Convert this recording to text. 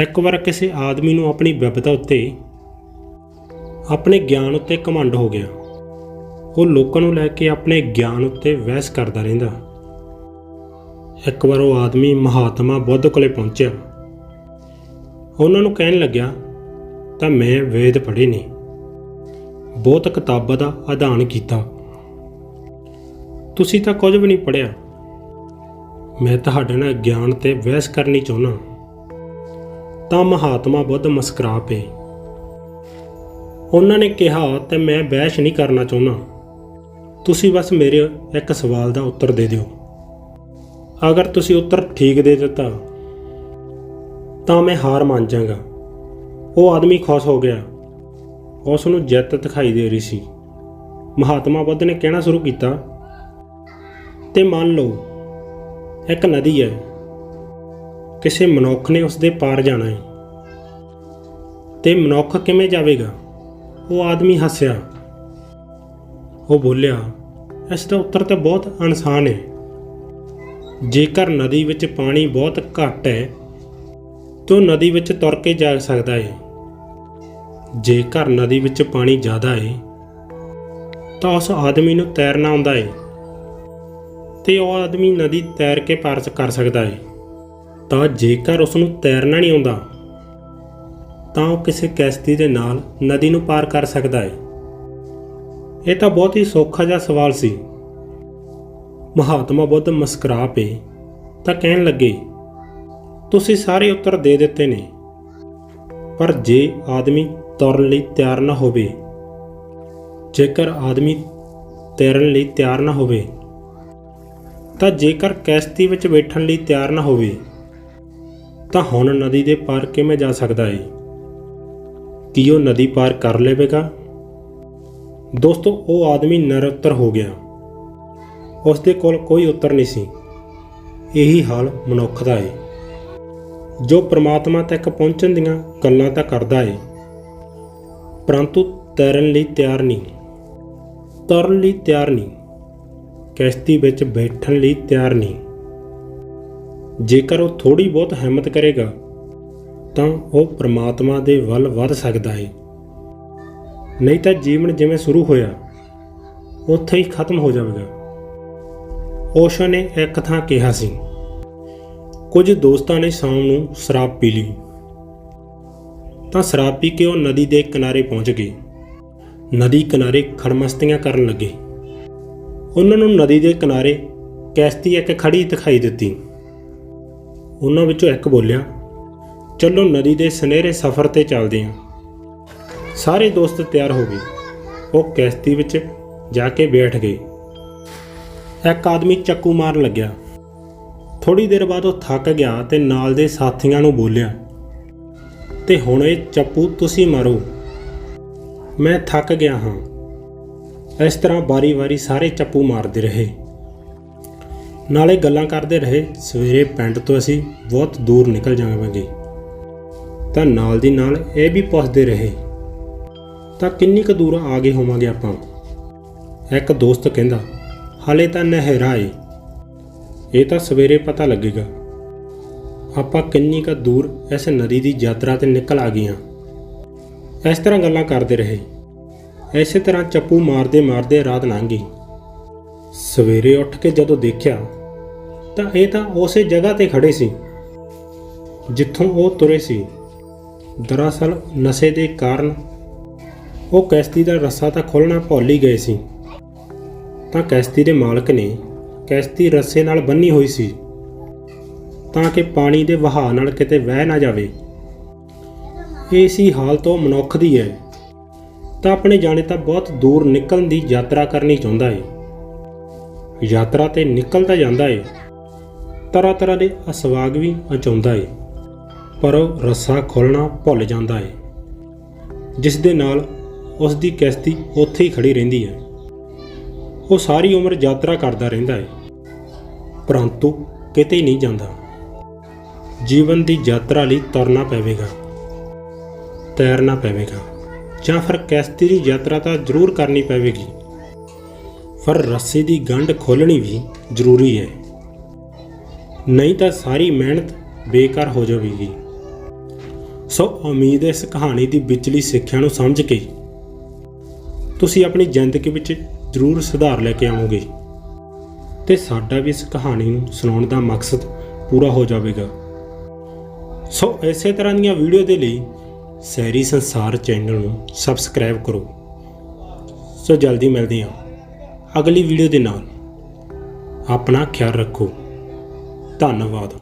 ਇੱਕ ਵਾਰ ਕਿਸੇ ਆਦਮੀ ਨੂੰ ਆਪਣੀ ਵਿਪਤਾ ਉੱਤੇ ਆਪਣੇ ਗਿਆਨ ਉੱਤੇ ਘਮੰਡ ਹੋ ਗਿਆ। ਉਹ ਲੋਕਾਂ ਨੂੰ ਲੈ ਕੇ ਆਪਣੇ ਗਿਆਨ ਉੱਤੇ ਵਹਿਸ ਕਰਦਾ ਰਹਿੰਦਾ। ਇੱਕ ਵਾਰ ਉਹ ਆਦਮੀ ਮਹਾਤਮਾ ਬੁੱਧ ਕੋਲੇ ਪਹੁੰਚਿਆ। ਉਹਨਾਂ ਨੂੰ ਕਹਿਣ ਲੱਗਿਆ, ਤਾਂ ਮੈਂ ਵੇਦ ਪੜ੍ਹੇ ਨੇ। ਬਹੁਤ ਕਿਤਾਬਾਂ ਦਾ ਅਧਿਐਨ ਕੀਤਾ। ਤੁਸੀਂ ਤਾਂ ਕੁਝ ਵੀ ਨਹੀਂ ਪੜ੍ਹਿਆ। ਮੈਂ ਤੁਹਾਡੇ ਨਾਲ ਗਿਆਨ ਤੇ ਬਹਿਸ ਕਰਨੀ ਚਾਹੁੰਦਾ ਤਾਂ ਮਹਾਤਮਾ ਬੁੱਧ ਮੁਸਕਰਾ ਪਏ। ਉਹਨਾਂ ਨੇ ਕਿਹਾ, ਤੇ ਮੈਂ ਬਹਿਸ ਨਹੀਂ ਕਰਨਾ ਚਾਹੁੰਦਾ। ਤੁਸੀਂ ਬਸ ਮੇਰੇ ਇੱਕ ਸਵਾਲ ਦਾ ਉੱਤਰ ਦੇ ਦਿਓ। ਅਗਰ ਤੁਸੀਂ ਉੱਤਰ ਠੀਕ ਦੇ ਦਿੱਤਾ, ਤਾਂ ਮੈਂ ਹਾਰ ਮੰਨ ਜਾਗਾ। ਉਹ ਆਦਮੀ ਖੁਸ਼ ਹੋ ਗਿਆ। ਉਸ ਨੂੰ ਜਿੱਤ ਦਿਖਾਈ ਦੇ ਰਹੀ ਸੀ। ਮਹਾਤਮਾ ਬੁੱਧ ਨੇ ਕਹਿਣਾ ਸ਼ੁਰੂ ਕੀਤਾ, ਤੇ ਮੰਨ ਲਓ, ਇੱਕ ਨਦੀ ਹੈ। ਕਿਸੇ ਮਨੁੱਖ ਨੇ ਉਸ ਦੇ ਪਾਰ ਜਾਣਾ ਹੈ। ਤੇ ਮਨੁੱਖ ਕਿਵੇਂ ਜਾਵੇਗਾ? ਉਹ ਆਦਮੀ ਹੱਸਿਆ। ਉਹ ਬੋਲਿਆ, ਇਸ ਦਾ ਉੱਤਰ ਤਾਂ ਬਹੁਤ ਆਸਾਨ ਹੈ। ਜੇਕਰ ਨਦੀ ਵਿੱਚ ਪਾਣੀ ਬਹੁਤ ਘੱਟ ਹੈ, ਤਾਂ ਉਹ ਨਦੀ ਵਿੱਚ ਤੁਰ ਕੇ ਜਾ ਸਕਦਾ ਹੈ। ਜੇਕਰ ਨਦੀ ਵਿੱਚ ਪਾਣੀ ਜ਼ਿਆਦਾ ਹੈ, ਤਾਂ ਉਸ ਆਦਮੀ ਨੂੰ ਤੈਰਨਾ ਆਉਂਦਾ ਹੈ ਤੇ ਉਹ ਆਦਮੀ ਨਦੀ ਤੈਰ ਕੇ ਪਾਰ ਕਰ ਸਕਦਾ ਹੈ। ਤਾਂ ਜੇਕਰ ਉਸ ਨੂੰ ਤੈਰਨਾ ਨਹੀਂ ਆਉਂਦਾ, ਤਾਂ ਉਹ ਕਿਸੇ ਕਿਸ਼ਤੀ ਦੇ ਨਾਲ ਨਦੀ ਨੂੰ ਪਾਰ ਕਰ ਸਕਦਾ ਹੈ ਇਹ ਤਾਂ ਬਹੁਤ ਹੀ ਸੌਖਾ ਜਿਹਾ ਸਵਾਲ ਸੀ। ਮਹਾਤਮਾ ਬੁੱਧ ਮੁਸਕਰਾ ਪਏ, ਤਾਂ ਕਹਿਣ ਲੱਗੇ, ਤੁਸੀਂ ਸਾਰੇ ਉੱਤਰ ਦੇ ਦਿੱਤੇ ਨੇ, ਪਰ ਜੇ ਆਦਮੀ ਤੁਰਨ ਲਈ ਤਿਆਰ ਨਾ ਹੋਵੇ, ਜੇਕਰ ਆਦਮੀ ਤੈਰਨ ਲਈ ਤਿਆਰ ਨਾ ਹੋਵੇ, ਤਾਂ ਜੇਕਰ ਕਿਸ਼ਤੀ ਵਿੱਚ ਬੈਠਣ ਲਈ ਤਿਆਰ ਨਾ ਹੋਵੇ ਤਾਂ ਹੁਣ ਨਦੀ ਦੇ ਪਾਰ ਕਿਵੇਂ ਜਾ ਸਕਦਾ ਹੈ ਕੀ ਉਹ ਨਦੀ ਪਾਰ ਕਰ ਲਵੇਗਾ? ਦੋਸਤੋ, ਉਹ ਆਦਮੀ ਨਿਰਉੱਤਰ ਹੋ ਗਿਆ। ਉਸ ਦੇ ਕੋਲ ਕੋਈ ਉੱਤਰ ਨਹੀਂ ਸੀ। ਇਹੀ ਹਾਲ ਮਨੁੱਖ ਦਾ ਹੈ ਜੋ ਪ੍ਰਮਾਤਮਾ ਤੱਕ ਪਹੁੰਚਣ ਦੀਆਂ ਗੱਲਾਂ ਤਾਂ ਕਰਦਾ ਹੈ ਪਰੰਤੂ ਤੈਰਨ ਲਈ ਤਿਆਰ ਨਹੀਂ। ਤਰਨ ਲਈ ਤਿਆਰ ਨਹੀਂ। ਕਿਸ਼ਤੀ ਵਿੱਚ ਬੈਠਣ ਲਈ ਤਿਆਰ ਨਹੀਂ। ਜੇਕਰ ਉਹ ਥੋੜੀ ਬਹੁਤ ਹਿੰਮਤ ਕਰੇਗਾ, ਤਾਂ ਉਹ ਪ੍ਰਮਾਤਮਾ ਦੇ ਵੱਲ ਵੱਧ ਸਕਦਾ ਹੈ ਨਹੀਂ ਤਾਂ ਜੀਵਨ ਜਿਵੇਂ ਸ਼ੁਰੂ ਹੋਇਆ, ਉੱਥੇ ਹੀ ਖਤਮ ਹੋ ਜਾਵੇਗਾ। ਓਸ਼ੋ ਨੇ ਇੱਕ ਥਾਂ ਕਿਹਾ ਸੀ, ਕੁਝ ਦੋਸਤਾਂ ਨੇ ਸ਼ਾਮ ਨੂੰ ਸ਼ਰਾਬ ਪੀ ਲਈ। ਤਾਂ ਸ਼ਰਾਬ ਪੀ ਕੇ ਉਹ ਨਦੀ ਦੇ ਕਿਨਾਰੇ ਪਹੁੰਚ ਗਏ। ਨਦੀ ਕਿਨਾਰੇ ਖੜਮਸਤੀਆਂ ਕਰਨ ਲੱਗੇ। ਉਹਨਾਂ ਨੂੰ ਨਦੀ ਦੇ ਕਿਨਾਰੇ ਕਿਸ਼ਤੀ ਇੱਕ ਖੜੀ ਦਿਖਾਈ ਦਿੱਤੀ। ਉਹਨਾਂ ਵਿੱਚੋਂ ਇੱਕ ਬੋਲਿਆ, ਚਲੋ ਨਦੀ ਦੇ ਸੁਨਹਿਰੇ ਸਫ਼ਰ ਤੇ ਚੱਲਦੇ ਹਾਂ ਸਾਰੇ ਦੋਸਤ ਤਿਆਰ ਹੋ ਗਏ। ਉਹ ਕਿਸ਼ਤੀ ਵਿੱਚ ਜਾ ਕੇ ਬੈਠ ਗਏ। ਇੱਕ ਆਦਮੀ ਚੱਕੂ ਮਾਰਨ ਲੱਗਿਆ। ਥੋੜੀ ਦੇਰ ਬਾਅਦ ਉਹ ਥੱਕ ਗਿਆ ਤੇ ਨਾਲ ਦੇ ਸਾਥੀਆਂ ਨੂੰ ਬੋਲਿਆ, ਤੇ ਹੁਣ ਇਹ ਚੱਪੂ ਤੁਸੀਂ ਮਾਰੋ। ਮੈਂ ਥੱਕ ਗਿਆ ਹਾਂ। ਇਸ ਤਰ੍ਹਾਂ ਵਾਰੀ-ਵਾਰੀ ਸਾਰੇ ਚੱਪੂ ਮਾਰਦੇ ਰਹੇ। ਨਾਲੇ ਗੱਲਾਂ ਕਰਦੇ ਰਹੇ। ਸਵੇਰੇ ਪਿੰਡ ਤੋਂ ਅਸੀਂ ਬਹੁਤ ਦੂਰ ਨਿਕਲ ਜਾਵਾਂਗੇ। ਤਾਂ ਨਾਲ ਦੀ ਨਾਲ ਇਹ ਵੀ ਪੁੱਛਦੇ ਰਹੇ, ਤਾਂ ਕਿੰਨੀ ਕੁ ਦੂਰ ਆ ਗਏ ਹੋਵਾਂਗੇ ਆਪਾਂ? ਇੱਕ ਦੋਸਤ ਕਹਿੰਦਾ, ਹਾਲੇ ਤਾਂ ਨਹਿਰਾ ਏ। ਇਹ ਤਾਂ ਸਵੇਰੇ ਪਤਾ ਲੱਗੇਗਾ। ਆਪਾਂ ਕਿੰਨੀ ਕੁ ਦੂਰ ਇਸ ਨਦੀ ਦੀ ਯਾਤਰਾ ਤੇ ਨਿਕਲ ਆ ਗਈਆਂ। ਇਸ ਤਰ੍ਹਾਂ ਗੱਲਾਂ ਕਰਦੇ ਰਹੇ। ਐਸੇ ਤਰ੍ਹਾਂ ਚੱਪੂ ਮਾਰਦੇ ਮਾਰਦੇ ਰਾਤ ਲੰਘ ਗਈ। ਸਵੇਰੇ ਉੱਠ ਕੇ ਜਦੋਂ ਦੇਖਿਆ ਤਾਂ ਇਹ ਤਾਂ ਉਸੇ ਜਗ੍ਹਾ ਤੇ ਖੜੇ ਸੀ, ਜਿੱਥੋਂ ਉਹ ਤੁਰੇ ਸੀ। ਦਰਅਸਲ ਨਸ਼ੇ ਦੇ ਕਾਰਨ ਉਹ ਕੈਸਤੀ ਦਾ ਰੱਸਾ ਤਾਂ ਖੋਲਣਾ ਭੁੱਲ ਹੀ ਗਏ ਸੀ। ਤਾਂ ਕੈਸ਼ਤੀ ਦੇ ਮਾਲਕ ਨੇ ਕੈਸਤੀ ਰੱਸੇ ਨਾਲ ਬੰਨੀ ਹੋਈ ਸੀ, ਤਾਂ ਕਿ ਪਾਣੀ ਦੇ ਵਹਾਅ ਨਾਲ ਕਿਤੇ ਵਹਿ ਨਾ ਜਾਵੇ। ਇਹ ਸੀ ਹਾਲਤ ਉਹ ਮਨੁੱਖ ਦੀ ਹੈ। ਤਾਂ ਆਪਣੇ ਜਾਣੇ ਤਾਂ ਬਹੁਤ ਦੂਰ ਨਿਕਲਣ ਦੀ ਯਾਤਰਾ ਕਰਨੀ ਚਾਹੁੰਦਾ ਹੈ ਯਾਤਰਾ ਤੇ ਨਿਕਲ ਤਾਂ ਜਾਂਦਾ ਹੈ ਤਰ੍ਹਾਂ ਤਰ੍ਹਾਂ ਦੇ ਅਸਵਾਗ ਵੀ ਅਚਾਉਂਦਾ ਏ, ਪਰ ਉਹ ਰੱਸਾ ਖੋਲਣਾ ਭੁੱਲ ਜਾਂਦਾ ਹੈ ਜਿਸ ਦੇ ਨਾਲ ਉਸ ਦੀ ਕਿਸ਼ਤੀ ਉੱਥੇ ਹੀ ਖੜੀ ਰਹਿੰਦੀ ਹੈ ਉਹ ਸਾਰੀ ਉਮਰ ਯਾਤਰਾ ਕਰਦਾ ਰਹਿੰਦਾ ਹੈ ਪਰੰਤੂ ਕਿਤੇ ਨਹੀਂ ਜਾਂਦਾ। ਜੀਵਨ ਦੀ ਯਾਤਰਾ ਲਈ ਤੁਰਨਾ ਪਵੇਗਾ, ਤੈਰਨਾ ਪਵੇਗਾ, ਜਾਂ ਫਿਰ ਕਿਸ਼ਤੀ ਦੀ ਯਾਤਰਾ ਤਾਂ ਜ਼ਰੂਰ ਕਰਨੀ ਪਵੇਗੀ, ਪਰ ਰੱਸੀ ਦੀ ਗੰਢ ਖੋਲਣੀ ਵੀ ਜ਼ਰੂਰੀ ਹੈ ਨਹੀਂ ਤਾਂ ਸਾਰੀ ਮਿਹਨਤ ਬੇਕਾਰ ਹੋ ਜਾਵੇਗੀ। ਸੋ ਉਮੀਦ ਹੈ ਇਸ ਕਹਾਣੀ ਦੀ ਵਿਚਲੀ ਸਿੱਖਿਆ ਨੂੰ ਸਮਝ ਕੇ ਤੁਸੀਂ ਆਪਣੀ ਜ਼ਿੰਦਗੀ ਵਿੱਚ ਜ਼ਰੂਰ ਸੁਧਾਰ ਲੈ ਕੇ ਆਵੋਗੇ। ਤੇ ਸਾਡਾ ਵੀ ਇਸ ਕਹਾਣੀ ਨੂੰ ਸੁਣਾਉਣ ਦਾ ਮਕਸਦ ਪੂਰਾ ਹੋ ਜਾਵੇਗਾ। ਸੋ ਇਸੇ ਤਰ੍ਹਾਂ ਦੀਆਂ ਵੀਡੀਓ ਦੇ ਲਈ ਸੈਰੀ ਸੰਸਾਰ ਚੈਨਲ ਨੂੰ ਸਬਸਕ੍ਰਾਈਬ ਕਰੋ। ਸੋ ਜਲਦੀ ਮਿਲਦੇ ਹਾਂ ਅਗਲੀ ਵੀਡੀਓ ਦੇ ਨਾਲ। ਆਪਣਾ ਖਿਆਲ ਰੱਖੋ। ਧੰਨਵਾਦ।